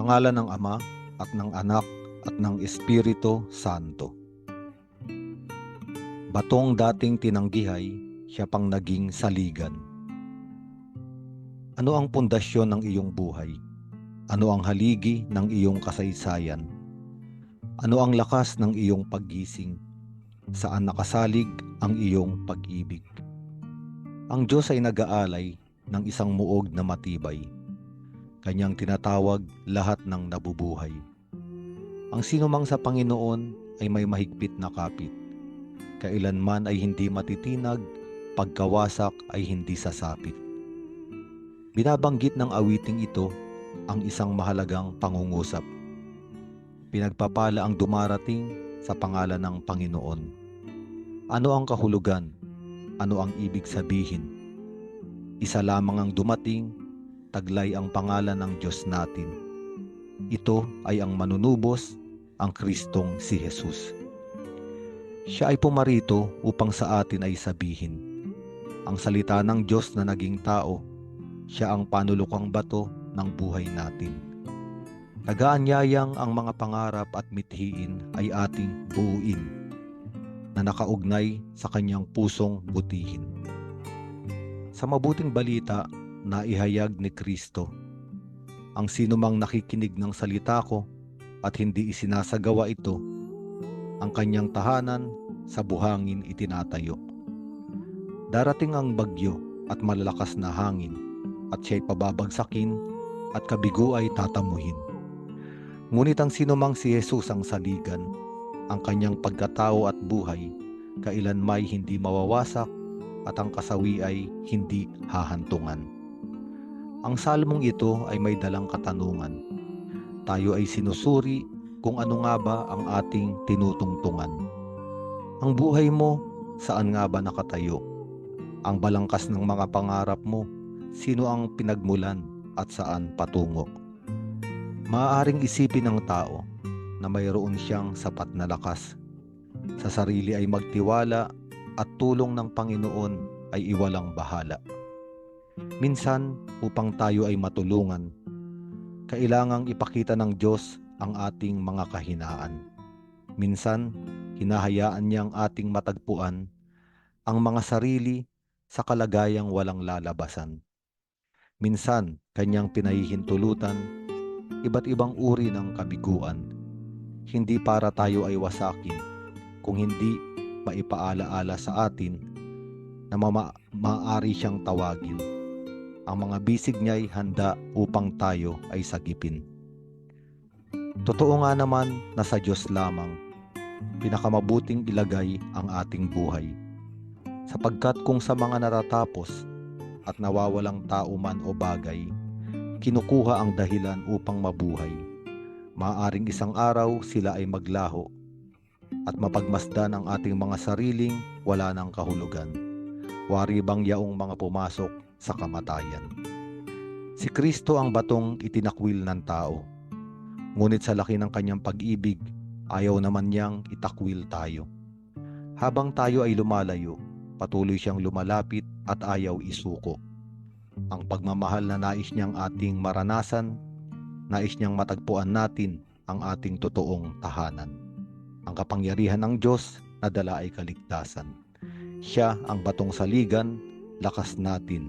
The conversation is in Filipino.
Sa ngalan ng Ama at ng Anak at ng Espiritu Santo. Batong dating tinanggihay, siya pang naging saligan. Ano ang pundasyon ng iyong buhay? Ano ang haligi ng iyong kasaysayan? Ano ang lakas ng iyong paggising? Saan nakasalig ang iyong pag-ibig? Ang Diyos ay nag-aalay ng isang muog na matibay. Kanyang tinatawag lahat ng nabubuhay. Ang sinumang sa Panginoon ay may mahigpit na kapit. Kailanman ay hindi matitinag, pagkawasak ay hindi sasapit. Binabanggit ng awiting ito ang isang mahalagang pangungusap. Pinagpapala ang dumarating sa pangalan ng Panginoon. Ano ang kahulugan? Ano ang ibig sabihin? Isa lamang ang dumating, taglay ang pangalan ng Diyos natin. Ito ay ang manunubos, ang Kristong si Jesus. Siya ay pumarito upang sa atin ay sabihin. Ang salita ng Diyos na naging tao, siya ang panulukang bato ng buhay natin. Nagaanyayang ang mga pangarap at mithiin ay ating buuin na nakaugnay sa kanyang pusong butihin. Sa mabuting balita na ihayag ni Kristo, ang sinumang nakikinig ng salita ko at hindi isinasagawa ito, ang kanyang tahanan sa buhangin itinatayo. Darating ang bagyo at malalakas na hangin at siya'y pababagsakin at kabigo ay tatamuhin. Ngunit ang sinumang si Jesus ang saligan, ang kanyang pagkatao at buhay, kailan may hindi mawawasak at ang kasawi ay hindi hahantungan. Ang salmong ito ay may dalang katanungan. Tayo ay sinusuri kung ano nga ba ang ating tinutungtungan. Ang buhay mo, saan nga ba nakatayo? Ang balangkas ng mga pangarap mo, sino ang pinagmulan at saan patungo? Maaaring isipin ng tao na mayroon siyang sapat na lakas. Sa sarili ay magtiwala at tulong ng Panginoon ay iwalang bahala. Minsan, upang tayo ay matulungan, kailangang ipakita ng Diyos ang ating mga kahinaan. Minsan, hinahayaan niyang ating matagpuan ang mga sarili sa kalagayang walang lalabasan. Minsan, kanyang pinahihintulutan iba't ibang uri ng kabiguan. Hindi para tayo ay wasakin, kung hindi maipaalaala sa atin na mama- maaari siyang tawagin. Ang mga bisig niya ay handa upang tayo ay sagipin. Totoo nga naman na sa Diyos lamang, pinakamabuting ilagay ang ating buhay. Sapagkat kung sa mga natatapos at nawawalang tao man o bagay, kinukuha ang dahilan upang mabuhay. Maaring isang araw sila ay maglaho at mapagmasdan ang ating mga sariling wala ng kahulugan. Wari bang yaong mga pumasok sa kamatayan. Si Kristo ang batong itinakwil ng tao. Ngunit sa laki ng kanyang pag-ibig, ayaw naman niyang itakwil tayo. Habang tayo ay lumalayo, patuloy siyang lumalapit at ayaw isuko ang pagmamahal na nais niyang ating maranasan, nais niyang matagpuan natin ang ating totoong tahanan. Ang kapangyarihan ng Diyos na dala ay kaligtasan. Siya ang batong saligan, lakas natin